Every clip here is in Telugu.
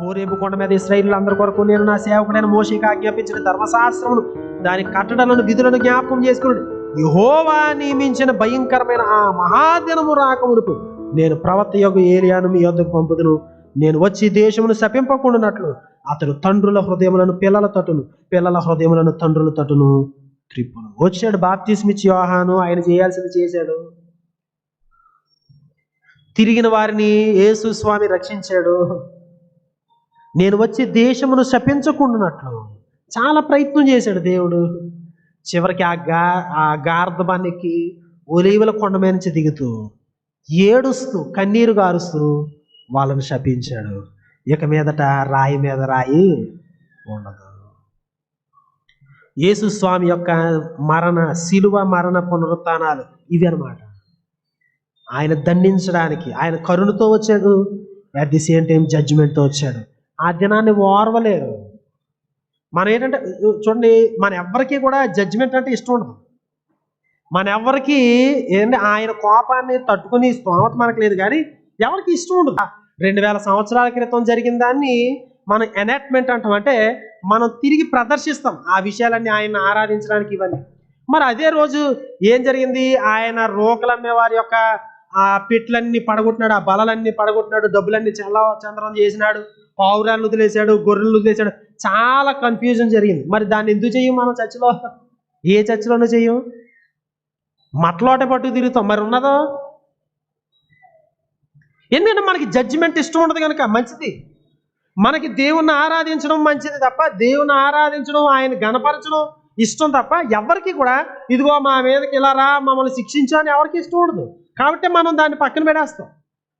హోరేబు కొండ మీద ఇస్రాయిల్ అందరి కొరకు నేను నా సేవకుడైన మోషికి ఆజ్ఞాపించిన ధర్మశాస్త్రమును దాని కట్టడలను విధులను జ్ఞాపకం చేసుకున్నాడు యహోవా నియమించిన భయంకరమైన ఆ మహాదినము రాకమునకు నేను ప్రవర్త యొక్క ఏరియాను మీ యొద్దకు పంపుదును. నేను వచ్చి దేశమును శపింపకుండానట్లు అతడు తండ్రుల హృదయములను పిల్లల తట్టును పిల్లల హృదయములను తండ్రుల తట్టును త్రిప్పును. వచ్చాడు బాప్తిస్మిచ్చి యోహాను ఆయన చేయాల్సింది చేశాడు. తిరిగిన వారిని యేసు స్వామి రక్షించాడు. నేను వచ్చి దేశమును శపించకుండానట్లు చాలా ప్రయత్నం చేశాడు దేవుడు. చివరికి ఆ గా ఆ గార్ధబానికి ఒలీవల కొండ మీద నుంచి దిగుతూ ఏడుస్తూ కన్నీరు గారుస్తూ వాళ్ళని శపించాడు. ఇక మీదట రాయి మీద రాయి ఉండదు. యేసు స్వామి యొక్క మరణ శిలువ మరణ పునరుత్నాలు ఇవి అనమాట ఆయన దండించడానికి ఆయన కరుణతో వచ్చాడు. అట్ ది సేమ్ టైం జడ్జిమెంట్తో వచ్చాడు. ఆ దినాన్ని ఓర్వలేరు. మనం ఏంటంటే చూడండి మన ఎవ్వరికీ కూడా జడ్జిమెంట్ అంటే ఇష్టం ఉండదు. మన ఎవరికి ఏంటంటే ఆయన కోపాన్ని తట్టుకుని స్తోమత మనకు లేదు కానీ ఎవరికి ఇష్టం ఉండదు. రెండు వేల సంవత్సరాల క్రితం జరిగిన దాన్ని మనం ఎనాట్మెంట్ అంటాం. అంటే మనం తిరిగి ప్రదర్శిస్తాం ఆ విషయాలన్నీ ఆయన ఆరాధించడానికి ఇవన్నీ. మరి అదే రోజు ఏం జరిగింది? ఆయన రోకలమ్మే వారి యొక్క ఆ పిట్లన్నీ పడగొట్టినాడు ఆ బలలన్నీ పడగొట్టినాడు డబ్బులన్నీ చల్ల చంద్రం చేసినాడు పావురాలు వదిలేశాడు గొర్రెలు వదిలేశాడు. చాలా కన్ఫ్యూజన్ జరిగింది. మరి దాన్ని ఎందుకు చెయ్యం మనం చర్చిలో? ఏ చర్చిలోనూ చెయ్యం? మట్లోట పట్టు తిరుగుతాం. మరి ఉన్నదో? ఎందుకంటే మనకి జడ్జిమెంట్ ఇష్టం ఉండదు కనుక మంచిది. మనకి దేవుణ్ణి ఆరాధించడం మంచిది తప్ప దేవుని ఆరాధించడం ఆయన గణపరచడం ఇష్టం తప్ప ఎవరికి కూడా ఇదిగో మా మీదకి ఇలా రా మమ్మల్ని శిక్షించని ఎవరికి ఇష్టం ఉండదు. కాబట్టి మనం దాన్ని పక్కన పెడేస్తాం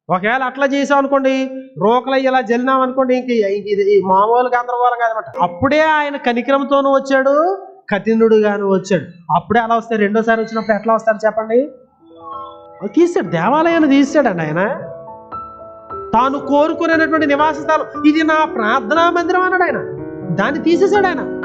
ఒకవేళ అట్లా చేసాం అనుకోండి రోకలు ఇలా జల్లినాం అనుకోండి ఇంక ఇది ఈ మామూలు గందరగోళం కాదనమాట. అప్పుడే ఆయన కనికరంతోనూ వచ్చాడు కఠినుడుగాను వచ్చాడు. అప్పుడే అలా వస్తే రెండోసారి వచ్చినప్పుడు ఎట్లా వస్తారు చెప్పండి? తీసాడు దేవాలయాన్ని తీసాడండి ఆయన తాను కోరుకునేటువంటి నివాస స్థలం ఇది నా ప్రార్థనా మందిరం అన్నాడు ఆయన. దాన్ని తీసేశాడు ఆయన.